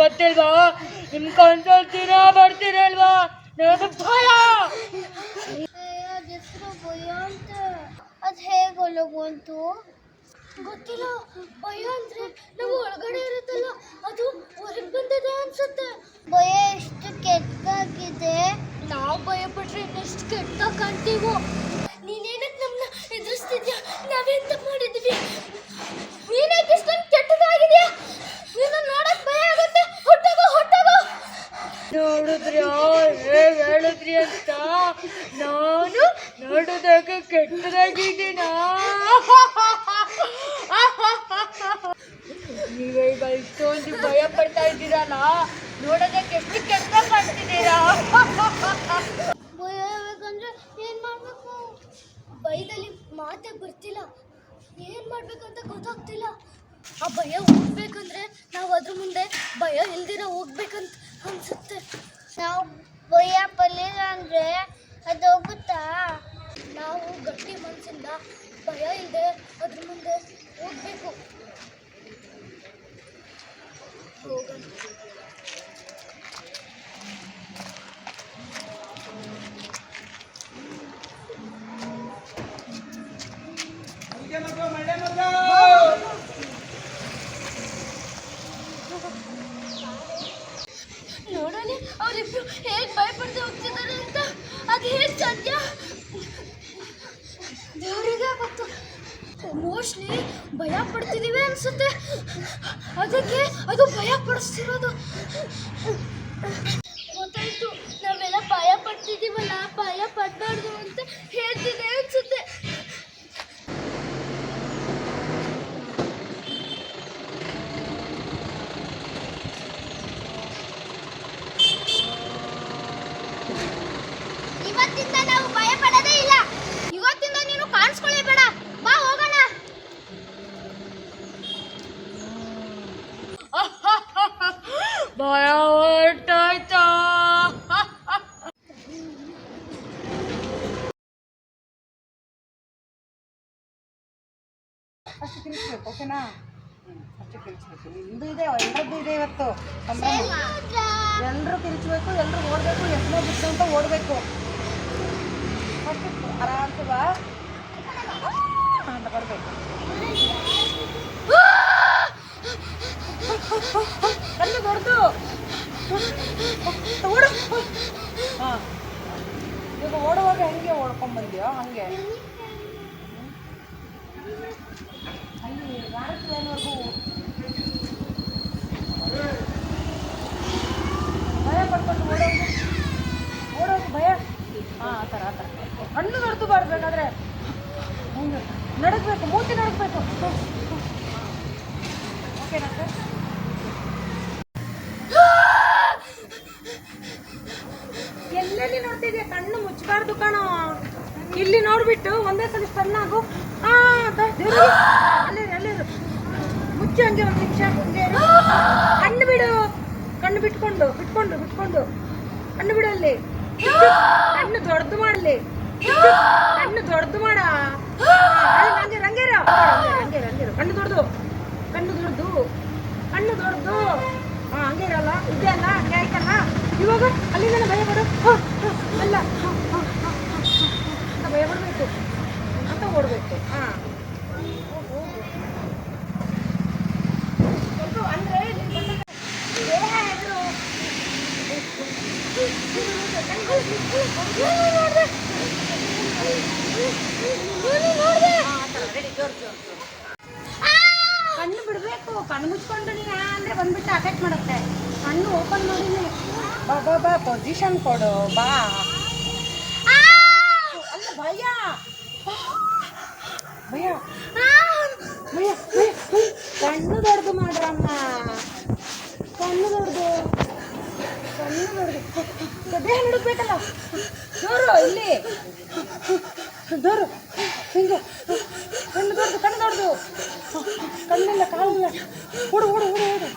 ಗೊತ್ತಿಲ್ವಾ? ನಿಮ್ ಕನ್ಸಲ್ಲಿ ದಿನ ಬರ್ತೀರಲ್ವಾ? ನನಗೆ ಭಯ! ಅದ್ ಹೆಸರು ಭಯ ಅಂತ? ಅದು ಹೇಗೆ ಬಂತು ಗೊತ್ತಿಲ್ಲ. ಭಯ ಅಂದ್ರೆ ನಾವು ಒಳಗಡೆ ಇರುತ್ತಲ್ಲ, ಅದು ಹೊರಗೆ ಬಂದಿದೆ ಅನ್ಸುತ್ತೆ. ಭಯ ಎಷ್ಟು ಕೆಟ್ಟಾಗಿದೆ ನಾವು ಭಯ ಪಟ್ರೆ ಇನ್ನೆಷ್ಟು ಕೆಟ್ಟ ಕಾಣ್ತೀವೋ? ನೀನೇನಕ್ಕೆ ನಮ್ಮನ್ನ ಎದುರಿಸ್ತಿದ್ಯಾ? ನಾವೆಂತ ಮಾಡಿದ್ವಿ? ನೀನೇಕೆ ಇಷ್ಟೊಂದು ಕೆಟ್ಟದಾಗಿದ್ಯಾ? ನಿನ್ನ ನೋಡಕ್ ಭಯ ಆಗುತ್ತೆ ನೋಡಿದ್ರಿ ಹೇಳಿದ್ರಿ ಅಂತ. ನಾನು ನೋಡೋದಕ್ಕೆ ಕೆಟ್ಟದಾಗಿದ್ದೀನ. ನೀವೀಗ ಇಷ್ಟೊಂದು ಭಯ ಪಡ್ತಾ ಇದ್ದೀರಲ್ಲ ನೋಡೋದಕ್ಕೆ ಎಷ್ಟು ಕೆಟ್ಟ ಕಾಣ್ತಿದ್ದೀರಾ? ಭಯ ಬೇಕಂದ್ರೆ ಏನ್ ಮಾಡ್ಬೇಕು? ಭಯದಲ್ಲಿ ಮಾತೇ ಬರ್ತಿಲ್ಲ. ಏನ್ ಮಾಡ್ಬೇಕಂತ ಗೊತ್ತಾಗ್ತಿಲ್ಲ. ಆ ಭಯ ಹೋಗ್ಬೇಕಂದ್ರೆ ನಾವು ಅದ್ರ ಮುಂದೆ ಭಯ ಇಲ್ದಿರ ಹೋಗ್ಬೇಕಂತ ಅನ್ಸುತ್ತೆ. ನಾವು ಭಯ ಪಡಲಿಲ್ಲ ಅಂದ್ರೆ ಅದು ಹೋಗುತ್ತಾ? ನಾವು ಗಟ್ಟಿ ಮನಸ್ಸಿಂದ ಭಯ ಇಲ್ಲದೆ ಅದ್ರ ಮುಂದೆ ಹೋಗ್ಬೇಕು. ಅನ್ಸುತ್ತೆ. ಅದಕ್ಕೆ ಅದು ಭಯ ಪಡಿಸ್ತಿರೋದು. ಗೊತ್ತಾಯ್ತು ನಾವೆಲ್ಲ ಭಯ ಪಡ್ತಿದ್ದೀವಲ್ಲ ಭಯ ಪಡಬಾರ್ದು ಅಂತ ಹೇಳ್ತಿದೆ ಅನ್ಸುತ್ತೆ ಇವತ್ತಿಂದ ನಾವು ಭಯ ಪಡೋದೇ ಇಲ್ಲ ಇವತ್ತಿಂದ ನೀನು ಕಾಣಿಸ್ಕೊಳ್ಳೇ ಬೇಡ ಬಾ ಹೋಗೋಣ ಭಯ ಹೊರಟಾಯ್ತಾ ಅಷ್ಟು ತಿಳಿಸ್ಬೇಕು, ಓಕೆನಾ? ಅಷ್ಟು ಕಿರಿಸ್ಬೇಕು ನಿಂದು ಇದೆ ಎಲ್ಲರದ್ದು ಇದೆ ಇವತ್ತು ಎಲ್ಲರೂ ತಿಳಿಸ್ಬೇಕು ಎಲ್ಲರೂ ಓಡಬೇಕು ಎಷ್ಟೋ ಬಿಟ್ಟು ಅಂತ ಓಡಬೇಕು ಫಸ್ಟ್ ಆರಾಮ್ಸೆ ಬಾ. ಅಂತ ಬರಬೇಕು ಕಣ್ಣು ದೊಡ್ಡದು ಓಡು ಹಾಂ ಈಗ ಓಡುವಾಗ ಹೆಂಗೆ ಓಡ್ಕೊಂಬಂದ್ಯೋ ಹಾಗೆ ಅಲ್ಲಿ ಭಾರತ ಲೈನ್ವರೆಗೂ ಭಯ ಪಡ್ಕೊಂಡು ಓಡೋದು ಓಡೋದು ಭಯ ಹಾಂ ಆ ಥರ ಆ ಥರ ಹಣ್ಣು ನಡ್ದು ಬಾರ್ಬೇಕಾದ್ರೆ ಹಂಗೆ ನಡಗಬೇಕು ಮೂತಿ ನಡಗಬೇಕು ಓಕೆನಾ ಸರ್ ಕಣ್ಣು ಮುಚ್ಚಬಾರ್ದು ಕಣೋ. ಇಲ್ಲಿ ನೋಡ್ಬಿಟ್ಟು ಒಂದೇ ಸಲ ಕಣ್ಣಾಗು ಹಾ ಅಲ್ಲೇ ಅಲ್ಲಿ ಮುಚ್ಚು ಹಂಗೆ ಒಂದು ನಿಮಿಷ ಹಂಗೆ. ಕಣ್ಣು ಬಿಡು. ಕಣ್ಣು ಬಿಟ್ಕೊಂಡು ಬಿಟ್ಕೊಂಡು ಬಿಟ್ಕೊಂಡು. ಕಣ್ಣು ಬಿಡು ಅಲ್ಲಿ. ಕಣ್ಣು ದೊಡ್ಡದು ಮಾಡಲಿ. ಕಣ್ಣು ದೊಡ್ಡದು ಮಾಡ. ಹಂಗೆ ಹಂಗೆ ಇರು. ಹಂಗೆ ಇರು, ಕಣ್ಣು ದೊಡ್ಡದು. ಕಣ್ಣು ದೊಡ್ಡದು. ಕಣ್ಣು ದೊಡ್ಡದು. ಹಾ ಇರಲ್ಲ. ಇದೆ ಅಲ್ಲ ಹಂಗೆ ಆಯ್ತಲ್ಲ? ಇವಾಗ ಅಲ್ಲಿಂದ ಭಯ ಪಡು. ಅಲ್ಲ ಹ, ಹ, ಹ, ಹ, ಹ, ಅಂತ ಭಯ ಪಡಬೇಕು ಅಂತ ಓಡಬೇಕು ಹಾಂ ಅಂದರೆ ದೇಹ ಎದುರು ಕಣ್ಣು ಬಿಡಬೇಕು. ಕಣ್ಣು ಮುಚ್ಕೊಂಡು ನೀನು ಅಂದ್ರೆ ಬಂದ್ಬಿಟ್ಟು ಅಫೆಕ್ಟ್ ಮಾಡುತ್ತೆ. ಕಣ್ಣು ಓಪನ್ ಮಾಡಿ ಬಾ ಬಾ ಬಾ ಪೊಸಿಷನ್ ಕೊಡು. ಬಾ. ಅಲ್ಲ ಭಯ. ಭಯ. ಭಯ ಕಣ್ಣು ದೊಡ್ಡದು ಮಾಡ್ರಮ್ಮ ಕಣ್ಣು ದೊಡ್ಡದು. ಕಣ್ಣು ದೊಡ್ಡದು. ದೇಹ ನಡುಕ್ಬೇಕಲ್ಲ ಜೋರು ಇಲ್ಲಿ. ದೂರು ಹಿಂಗೆ. ಕಣ್ಣು ದೊಡ್ದು ಕಣ್ಣು ದೊಡ್ದು ಕಣ್ಣಿಲ್ಲ ಕಾಲಿಲ್ಲ ಹುಡು ಹುಡು ಹುಡು ಹುಡು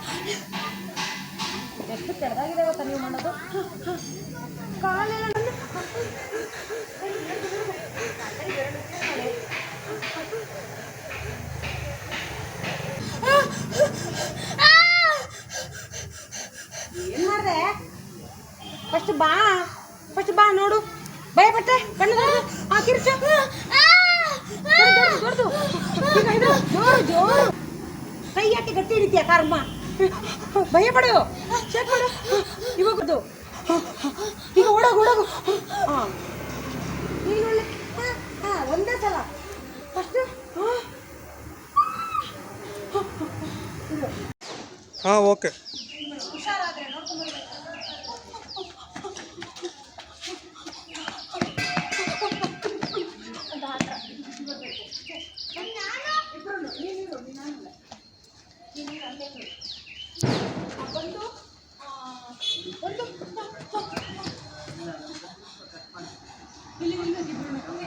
ಎಷ್ಟು ಕೆಳದಾಗಿದೆ ಗೊತ್ತಾ ನೀವು ಮಾಡೋದು? ಕಾಲಿಲ್ಲ ನಂದು ಏನು ಮಾಡ್ರೆ ಫಸ್ಟ್ ಬಾ. ಫಸ್ಟ್ ಬಾ ನೋಡು. ಭಯ ಬಟ್ಟೆ ಕಣ್ಣು ಕೈ ಯಾಕೆ ಗಟ್ಟಿ ಹಿಡಿತೀಯ ಕರ್ಮ ಭಯ ಪಡು. ಚೆಕ್ ಮಾಡು. ಇವಾಗ ಈಗ ಓಡೋಗು ಓಡೋಗು. ಹಾಂ ನೀನು ಹಾಂ ಒಂದೇ ಸಲ. ಫಸ್ಟ್ ಹಾಂ, okay. Bilingan na, di ba?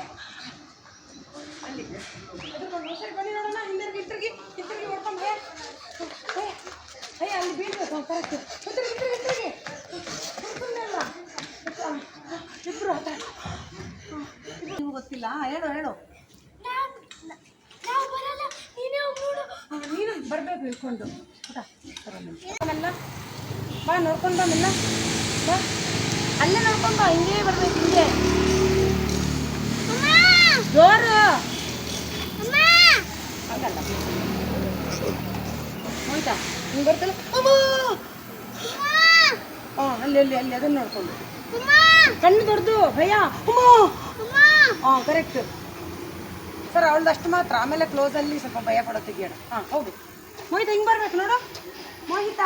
ಬಾ ಅಲ್ಲೇ ನೋಡ್ಕೊಂಬ ಹಿಂಗೆ ಬರ್ಬೇಕು ಹಿಂಗೆ. ಜೋರು. ಹಂಗಲ್ಲ. ಹೋಯ್ತಾ ಹಿಂಗೆ ಬರ್ತಲ್ಲ ಹಾಂ ಅಲ್ಲಿ ಅಲ್ಲಿ ಅಲ್ಲಿ ಅದನ್ನ ನೋಡ್ಕೊಂಡು. ಕಣ್ಣು ದೊಡ್ಡದು ಭಯ ಹಾಂ ಕರೆಕ್ಟ್ ಸರ್ ಅವಳದು ಅಷ್ಟು ಮಾತ್ರ. ಆಮೇಲೆ ಕ್ಲೋಸಲ್ಲಿ ಸ್ವಲ್ಪ ಭಯ ಪಡೋ ತೆಗಿಯೋಣ. ಹಾಂ ಹೌದು ಮೋಹಿತ ಹಿಂಗೆ ಬರ್ಬೇಕು ನೋಡು. ಮೋಹಿತ!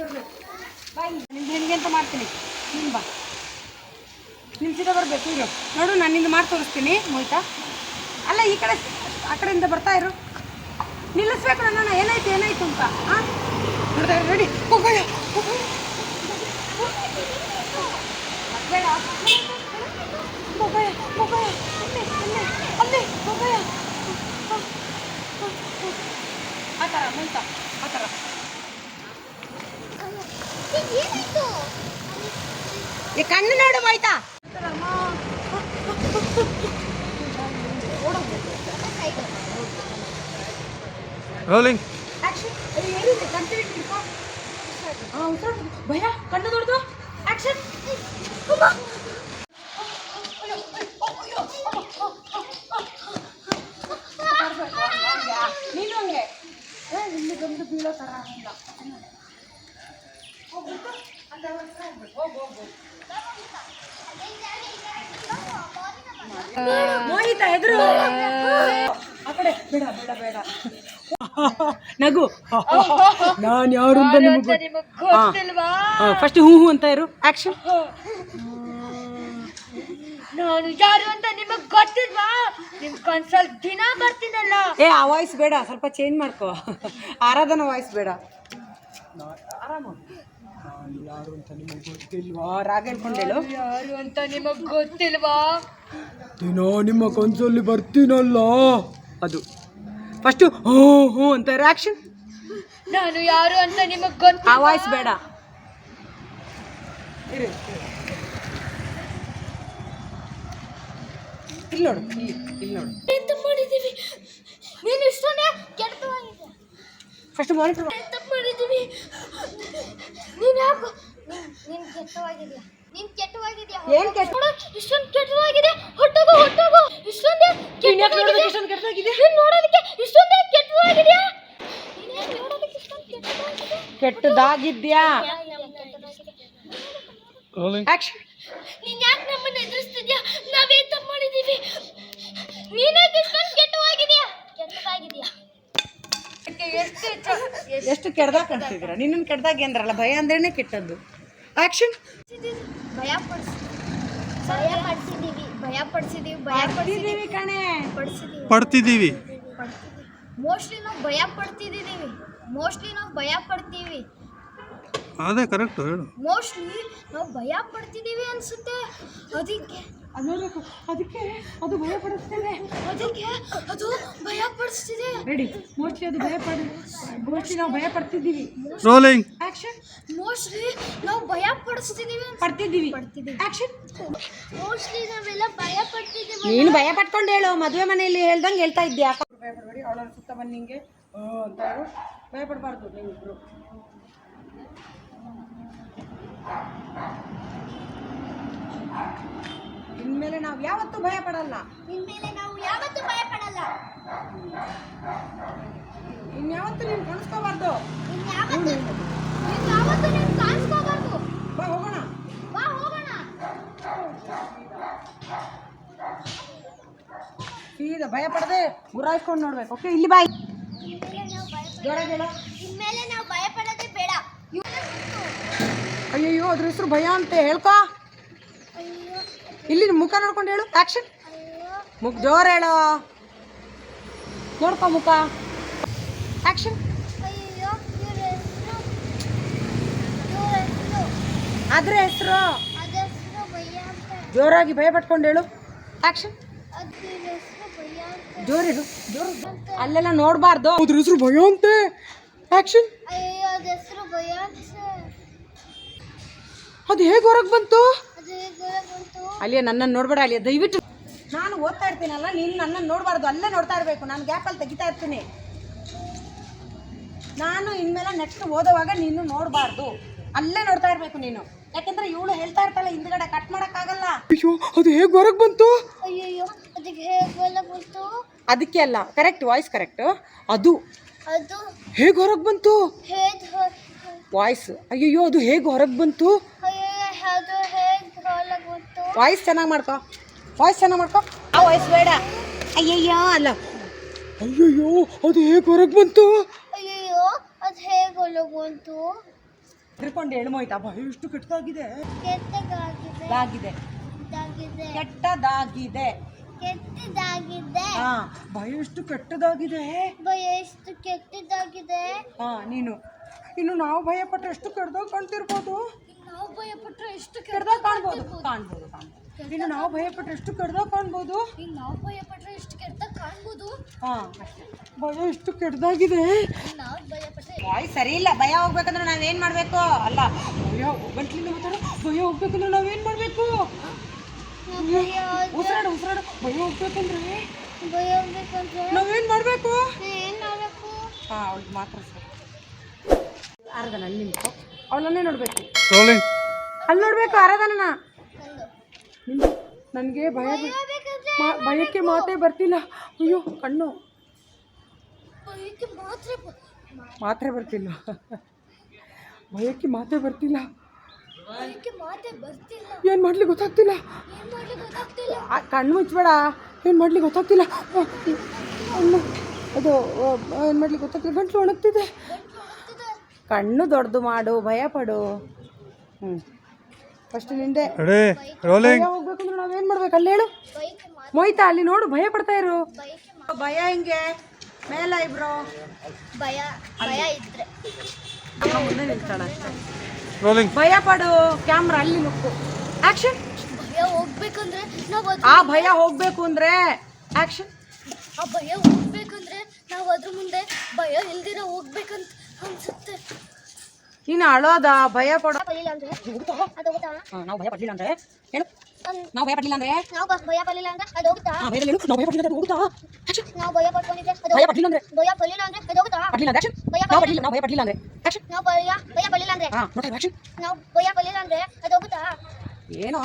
ಬರ್ಬೇಕು ಬಾ ಹಿಂಗೆ ಅಂತ ಮಾಡ್ತೀನಿ ಬಾ ಬರ್ಬೇಕು ಇರೋ ನೋಡು ನಾನು ನಿಂದು ಮಾಡಿ ತೋರಿಸ್ತೀನಿ ಮೋಯ್ತಾ ಅಲ್ಲ ಈ ಕಡೆ ಆ ಕಡೆಯಿಂದ ಬರ್ತಾ ಇರು ನಿಲ್ಲಿಸ್ಬೇಕು ನನ್ನ ಏನಾಯ್ತು ಏನಾಯ್ತು ಅಂತ ಹಾಂ ರೆಡಿ ಆ ಥರ ಮುಂತ ಆ ಥರ ಕಣ್ಣು ನೋಡು ಆಯ್ತಾ ರೋಲಿಂಗ್ ಭಯ ಕಣ್ಣು ನೋಡ್ದು ಆಕ್ಷನ್ ನೀನು ಹಂಗೆ. ಬೀಳೋ ಥರ ಇಲ್ಲ ಹೋಗ್ಬಿಟ್ಟು ಅಲ್ಲಿ ಅವ್ರ ಹತ್ರ ಹೋಗ್ಬಿಡು. ಹೋಗು ಹೋಗು ಮೋಹಿತ ಎದುರು ಆ ಕಡೆ ಬೇಡ ಬೇಡ ಬೇಡ. ನಗು. ನಾನು ಯಾರು ಅಂತ ನಿಮಗೆ ಫಸ್ಟ್ ಹೂ ಹೂ ಅಂತ ಇರು. ಆಕ್ಷನ್ ನಾನು ಯಾರು ಅಂತ ನಿಮಗ್ ಗೊತ್ತಿಲ್ವಾ? ನಿಮ್ ಕನ್ಸಲ್ ದಿನ ಬರ್ತೀನಲ್ಲ. ಏ ಆ ವಾಯ್ಸ್ ಬೇಡ. ಸ್ವಲ್ಪ ಚೇಂಜ್ ಮಾಡ್ಕೋ. ಆರಾಧನಾ ವಾಯ್ಸ್ ಬೇಡ. ಆರಾಮ. ಯಾರು ಅಂತ ನಿಮಗೆ ಗೊತ್ತಿಲ್ವಾ? ರಾಗ ಹೇಳ್ಕೊಂಡೇಳು ಯಾರು ಅಂತ ನಿಮಗೆ ಗೊತ್ತಿಲ್ವಾ? ದಿನ ನಿಮ್ಮ ಕನ್ಸಲ್ಲಿ ಬರ್ತೀನಲ್ಲ. ಅದು. ಫಸ್ಟು ಹೋ ಹೋ ಅಂತ ರಿಯಾಕ್ಷನ್ ನಾನು ಯಾರು ಅಂತ ನಿಮಗೆ ಗೊತ್ತು ಆ ವಾಯ್ಸ್ ಬೇಡ. ಇರು ಇಲ್ಲಿ ನೋಡು. ಇಲ್ಲಿ ಇಲ್ಲಿ ನೋಡು. ಎಂತ ಮಾಡಿದೀವಿ ನೀನು ಇಷ್ಟೊಂದೇ ಕೆಟ್ಟವಾಗಿದೆ ಫಸ್ಟ್ ಮಾನಿಟರ್ ತಪ್ಪು ಮಾಡಿದೀವಿ ನೀನು ಯಾಕೆ ನೀನು ಕೆಟ್ಟವಾಗಿದ್ಯಾ? ನೀನು ಕೆಟ್ಟವಾಗಿದ್ಯಾ? ಏನು ಕೆಟ್ಟ ಇಷ್ಟೊಂದು ಕೆಟ್ಟವಾಗಿದೆ ಹೊಟ್ಟೋಗು ಹೊಟ್ಟೋಗು. ಇಷ್ಟೊಂದೇ ಕೆಟ್ಟವಾಗಿದೆ ಇಷ್ಟೊಂದು ಕೆಟ್ಟದಾಗಿದೆ? ನೀನು ನೋಡೋದಕ್ಕೆ ಇಷ್ಟೊಂದೇ ಕೆಟ್ಟವಾಗಿದ್ಯಾ? ನೀನು ನೋಡೋದಕ್ಕೆ ಇಷ್ಟೊಂದು ಕೆಟ್ಟವಾಗಿದೆ ಕೆಟ್ಟದಾಗಿದ್ಯಾ? ಆಕ್ಷನ್ ನೀನು ಯಾಕೆ ನಮ್ಮನ್ನ ಎದುರಿಸ್ತಿದ್ಯಾ? ನಾವೇನು ತಪ್ಪು ಮಾಡಿದೀವಿ? ನೀನೇ ಇಷ್ಟೊಂದು ಕೆಟ್ಟವಾಗಿದೆಯಾ? ಕೆಟ್ಟದಾಗಿದ್ಯಾ? ಎಷ್ಟು ಕೆಡ್ದಾಗ ಕಾಣ್ತಿದ್ದೀರಾ? ನಿನ್ನನ್ನು ಕೆಡ್ದಾಗ ಏನ್ರಲ್ಲ ಭಯ ಅಂದ್ರೇನೆ ಕೆಟ್ಟದ್ದು. ಆಕ್ಷನ್ ಭಯ ಪಡಿಸಿ ಭಯ ಪಡಿಸಿದೀವಿ. ಭಯ ಪಡಿಸಿದೀವಿ ಭಯ ಪಡಿಸಿದೀವಿ. ಕಣೆ. ಪಡಿಸಿದೀವಿ. ಪಡ್ತಿದ್ದೀವಿ ಮೋಸ್ಟ್ಲಿ ನಾವು ಭಯ ಪಡ್ತಿದ್ದೀವಿ ಮೋಸ್ಟ್ಲಿ ನಾವು ಭಯ ಪಡ್ತೀವಿ. ಅದೇ ಕರೆಕ್ಟ್ ಹೇಳು. ಮೋಸ್ಟ್ಲಿ ನಾವು ಭಯ ಪಡ್ತಿದ್ದೀವಿ ಅನ್ಸುತ್ತೆ. ಅದಕ್ಕೆ ಅದು ನೋಡ್ಬೇಕು. ಅದಕ್ಕೆ ಅದು ಭಯ ಪಡಿಸ್ತಿದೆ ಅದಕ್ಕೆ ಅದು ಭಯ ಪಡಿಸ್ತಿದೆ ರೆಡಿ ಮೋಸ್ಟ್ಲಿ ಅದು ಭಯ ಪಡ ಮೋಸ್ಟ್ಲಿ ನಾವು ಭಯ ಪಡ್ತಿದ್ದೀವಿ ರೋಲಿಂಗ್ ಆಕ್ಷನ್ ಮೋಸ್ಟ್ಲಿ ನಾವು ಭಯ ಪಡಿಸ್ತಿದ್ದೀವಿ ಪಡ್ತಿದ್ದೀವಿ. ಪಡ್ತಿದ್ದೀವಿ. ಆಕ್ಷನ್ ಮೋಸ್ಟ್ಲಿ ನಾವೆಲ್ಲ ಭಯ ಪಡ್ತಿದ್ದೀವಿ ನೀನು ಭಯ ಪಟ್ಕೊಂಡು ಹೇಳು. ಮದುವೆ ಮನೆಯಲ್ಲಿ ಹೇಳ್ದಂಗೆ ಹೇಳ್ತಾ ಇದ್ದೀಯ? ಭಯ ಪಡಬೇಡಿ ಅವಳ ಸುತ್ತ ಬಂದು ಅಂತ ಭಯ ಪಡಬಾರ್ದು ನೀವಿಬ್ರು. ಇನ್ಮೇಲೆ ನಾವು ಯಾವತ್ತೂ ಭಯ ಪಡಲ್ಲ ಇನ್ಮೇಲೆ ನಾವು ಯಾವತ್ತೂ ಭಯ ಪಡಲ್ಲ ಇನ್ಯಾವತ್ತೂ ನೀನು ಕಣಿಸ್ಕೋಬಾರ್ದು. ಇನ್ಯಾವತ್ತೂ ಇನ್ಯಾವತ್ತೂ ನೀನು ಕಾಣಿಸ್ಕೋಬಾರ್ದು. ಬಾ ಹೋಗೋಣ. ಬಾ ಹೋಗೋಣ. ಸೀದಾ ಭಯ ಪಡದೆ ಗುರಾಯಿಸ್ಕೊಂಡು ನೋಡ್ಬೇಕು. ಓಕೆ ಇಲ್ಲಿ ಬಾಯ್ ಇನ್ಮೇಲೆ ನಾವು ಭಯ ಜೋರಾಗಿ ಹೇಳು ಇನ್ಮೇಲೆ ನಾವು ಭಯ ಪಡೋದೇ ಬೇಡ ಅಯ್ಯಯ್ಯೋ ಅದ್ರ ಹೆಸರು ಭಯ ಅಂತ. ಹೇಳ್ಕೋ. ಇಲ್ಲಿ ಮುಖ ನೋಡ್ಕೊಂಡು ಹೇಳು. ಆಕ್ಷನ್ ಮುಖ ಜೋರು ಹೇಳು. ನೋಡ್ಕೊ ಮುಖ. ಹೆಸರು ಅದ್ರ ಹೆಸರು. ಭಯ ಅಂತ ಜೋರಾಗಿ ಭಯ ಪಟ್ಕೊಂಡು ಹೇಳು. ಅಂತ ಜೋರಿರು ಜೋರು ಅಲ್ಲೆಲ್ಲ ನೋಡಬಾರ್ದು. ಅದ್ರ ಹೆಸರು ಭಯ ಅಂತೆ ಆಕ್ಷನ್ ಅಯ್ಯೋ ಅದ ಹೆಸರು ಭಯ ಅಂತ ಅದು ಹೇಗೆ ಹೊರಗೆ ಬಂತು? ಅಲ್ಲಿಯ ನನ್ನನ್ನು ನೋಡ್ಬೇಡ ಅಲ್ಲಿಯ ದಯವಿಟ್ಟು. ನಾನು ಓದ್ತಾ ಇರ್ತೀನಲ್ಲ ನೀನು ನನ್ನನ್ನು ನೋಡಬಾರ್ದು ಅಲ್ಲೇ ನೋಡ್ತಾ ಇರಬೇಕು. ನಾನು ಗ್ಯಾಪಲ್ಲಿ ತೆಗಿತಾ ಇರ್ತೀನಿ. ನಾನು ಇನ್ಮೇಲೆ ನೆಕ್ಸ್ಟ್ ಓದೋವಾಗ ನೀನು ನೋಡಬಾರ್ದು. ಅಲ್ಲೇ ನೋಡ್ತಾ ಇರಬೇಕು ನೀನು. ಯಾಕಂದ್ರೆ ಇವಳು ಹೇಳ್ತಾ ಇರ್ತಾಳೆ ಹಿಂದ್ಗಡೆ ಕಟ್ ಮಾಡೋಕ್ಕಾಗಲ್ಲ. ಅಯ್ಯೋ ಅದು ಹೇಗೆ ಹೊರಗೆ ಬಂತು? ಅಯ್ಯೋ ಅದಕ್ಕೆ ಹೇಗೆ ಬಂತು? ಅದಕ್ಕೆ ಅಲ್ಲ ಕರೆಕ್ಟ್ ವಾಯ್ಸ್ ಕರೆಕ್ಟ್ ಅದು ಅದು ಹೇಗೆ ಹೊರಗೆ ಬಂತು? ಹೇಗೆ ವಾಯ್ಸ್ ಅಯ್ಯಯ್ಯೋ ಅದು ಹೇಗೆ ಹೊರಗೆ ಬಂತು? ಅಯ್ಯೋ ಅದು ಹೇಗೆ ಹೊರಗೆ ಬಂತು ವಾಯ್ಸ್ ಚೆನ್ನಾಗಿ ಮಾಡ್ಕೋ. ವಾಯ್ಸ್ ಚೆನ್ನಾಗಿ ಮಾಡ್ಕೊ. ಆ ವಾಯ್ಸ್ ಬೇಡ. ಅಯ್ಯಯ್ಯೋ ಅಲ್ಲ. ಅಯ್ಯಯ್ಯೋ ಅದು ಹೇಗೆ ಹೊರಗೆ ಬಂತು? ಅಯ್ಯಯ್ಯೋ ಅದು ಹೇಗೆ ಹೊರಗೆ ಬಂತು? ತಿರ್ಕೊಂಡು ಎಳ್ಮೋಯ್ತಾ ಭಯ ಎಷ್ಟು ಕೆಟ್ಟದಾಗಿದೆ. ಕೆಟ್ಟದಾಗಿದೆ. ಕೆಟ್ಟದಾಗಿದೆ. ಕೆಟ್ಟದಾಗಿದೆ. ಹಾ ಭಯ ಎಷ್ಟು ಕೆಟ್ಟದಾಗಿದೆ. ಭಯ ಎಷ್ಟು ಕೆಟ್ಟದಾಗಿದೆ. ಹಾ ನೀನು. ಇನ್ನು ನಾವು ಭಯ ಪಟ್ಟರೆ ಎಷ್ಟು ಕೆಟ್ಟದಾಗ ಕಾಣ್ತಿರ್ಬೋದು? ನಾವು ಭಯ ಪಟ್ಟರೆ ಎಷ್ಟು ಕೆಡ್ದಾಗ ಕಾಣ್ಬೋದು ಕಾಣ್ಬೋದು ಕಾಣ್ಬೋದು. ಇನ್ನು ನಾವು ಭಯ ಪಟ್ಟರೆ ಎಷ್ಟು ಕೆಟ್ಟದಾಗ ಕಾಣ್ಬೋದು? ಈಗ ನಾವು ಭಯ ಪಟ್ಟರೆ ಎಷ್ಟು ಕೆಡ್ದಾಗ ಕಾಣ್ಬೋದು? ಹಾಂ ಭಯ ಎಷ್ಟು ಕೆಡ್ದಾಗಿದೆ? ನಾವು ಭಯ ಪಟ್ಟರೆ ಬಾಯ್ ಸರಿ ಇಲ್ಲ ಭಯ ಹೋಗ್ಬೇಕಂದ್ರೆ ನಾವೇನು ಮಾಡಬೇಕು? ಅಲ್ಲ ಭಯ ಗಂಟ್ಲಿಂದ ಮಾತಾಡೋ ಭಯ ಹೋಗ್ಬೇಕಂದ್ರೆ ನಾವೇನು ಮಾಡಬೇಕು? ಉಸಿರಾಡು ಉಸಿರಾಡು. ಭಯ ಹೋಗ್ಬೇಕಂದ್ರೆ ಭಯ ಹೋಗ್ಬೇಕಂದ್ರೆ ನಾವೇನು ಮಾಡ್ಬೇಕು? ಏನು ಮಾಡಬೇಕು? ಹಾ ಅವ್ಳಿಗೆ ಮಾತ್ರ ಸರಿ. ಅರ್ಧ ನನ್ನ ಅವಳನ್ನೇ ನೋಡಬೇಕು. ಅಲ್ಲಿ ನೋಡಬೇಕು ಆರಾಧನನ. ನನಗೆ ಭಯ ಮಾ- ಭಯಕ್ಕೆ ಮಾತೇ ಬರ್ತಿಲ್ಲ. ಅಯ್ಯೋ ಕಣ್ಣು. ಮಾತ್ರ ಬರ್ತಿಲ್ಲ. ಭಯಕ್ಕೆ ಮಾತೇ ಬರ್ತಿಲ್ಲ. ಭಯಕ್ಕೆ ಮಾತೇ ಬರ್ತಿಲ್ಲ ಏನು ಮಾಡ್ಲಿ ಗೊತ್ತಾಗ್ತಿಲ್ಲ. ಏನು ಮಾಡ್ಲಿಕ್ಕೆ ಗೊತ್ತಾಗ್ತಿಲ್ಲ ಕಣ್ಣು ಮುಚ್ಚಬೇಡ ಏನು ಮಾಡ್ಲಿಕ್ಕೆ ಗೊತ್ತಾಗ್ತಿಲ್ಲ. ಅದು ಏನು ಮಾಡ್ಲಿಕ್ಕೆ ಗೊತ್ತಾಗ್ತಿಲ್ಲ. ಗಂಟ್ಲು ಒಣಗ್ತಿದೆ. ಕಣ್ಣು ದೊಡ್ಡದು ಮಾಡು ಭಯ ಪಡು. ಹ್ಞೂ ಫಸ್ಟ್ ನಿಂದೆ. ಹೋಗ್ಬೇಕು ಅಂದ್ರೆ ನಾವೇನು ಮಾಡ್ಬೇಕು? ಅಲ್ಲಿ ಹೇಳು. ಮೋಯ್ತಾ ಅಲ್ಲಿ ನೋಡು ಭಯ ಪಡ್ತಾ ಇರು. ಭಯ ಹಿಂಗೆ? ಮೇಲ ಇಬ್ರು. ಭಯ ಭಯ ಇದ್ರೆ. ಮುಂದೆ ನಿಲ್ತಾಳೆ ಅಷ್ಟೇ. ರೋಲಿಂಗ್ ಭಯ ಪಡು ಕ್ಯಾಮ್ರಾ ಅಲ್ಲಿ ನುಕ್ಕು ಆಕ್ಷನ್ ಭಯ ಹೋಗ್ಬೇಕಂದ್ರೆ ನಾವು ಆ ಭಯ ಹೋಗ್ಬೇಕು ಅಂದ್ರೆ ಆಕ್ಷನ್ ಆ ಭಯ ಹೋಗ್ಬೇಕಂದ್ರೆ ನಾವು ಅದ್ರ ಮುಂದೆ ಭಯ ಇಲ್ದಿರ ಹೋಗ್ಬೇಕಂತ ಅನ್ಸುತ್ತೆ. ನೀನು ಅಳೋದ ಭಯ ಪಡೋ ಅಂದ್ರೆ ಅದು ಹೋಗುತ್ತಾ ನಾವು ಭಯ ಪಡ್ಲಿಲ್ಲ ಅಂದ್ರೆ ಏನು ನಾವು ಭಯ ಪಡ್ಲಿಲ್ಲ ಅಂದ್ರೆ ನಾವು ಬ- ಭಯ ಪಡಲಿಲ್ಲ ಅಂದ್ರೆ ಅದು ಹೋಗುತ್ತಾ ಭಯದಲ್ಲಿ ನಾವು ಭಯ ಪಡ್ಲಿಲ್ಲ ಅಂದ್ರೆ ಹೋಗುತ್ತಾ ನಾವು ಭಯ ಪಡ್ಕೊಂಡಿದ್ರೆ ಅದು ಭಯ ಪಡ್ಲಿಲ್ಲ ಅಂದ್ರೆ ಭಯ ಪಡಲಿಲ್ಲ ಅಂದ್ರೆ ಅದು ಹೋಗುತ್ತಾ ಪಡ್ಲಿಲ್ಲ ಅಂದ್ರೆ ಭಯ ನಾವು ಪಡ್ಲಿಲ್ಲ ನಾವು ಭಯ ಪಡ್ಲಿಲ್ಲ ಅಂದ್ರೆ ನಾವು ಭಯ ಭಯ ಪಡಲಿಲ್ಲ ಅಂದ್ರೆ ಹಾ ನೋಡಿ ನಾವು ಭಯ ಪಡಲಿಲ್ಲ ಅಂದ್ರೆ ಅದು ಹೋಗುತ್ತಾ ಏನೋ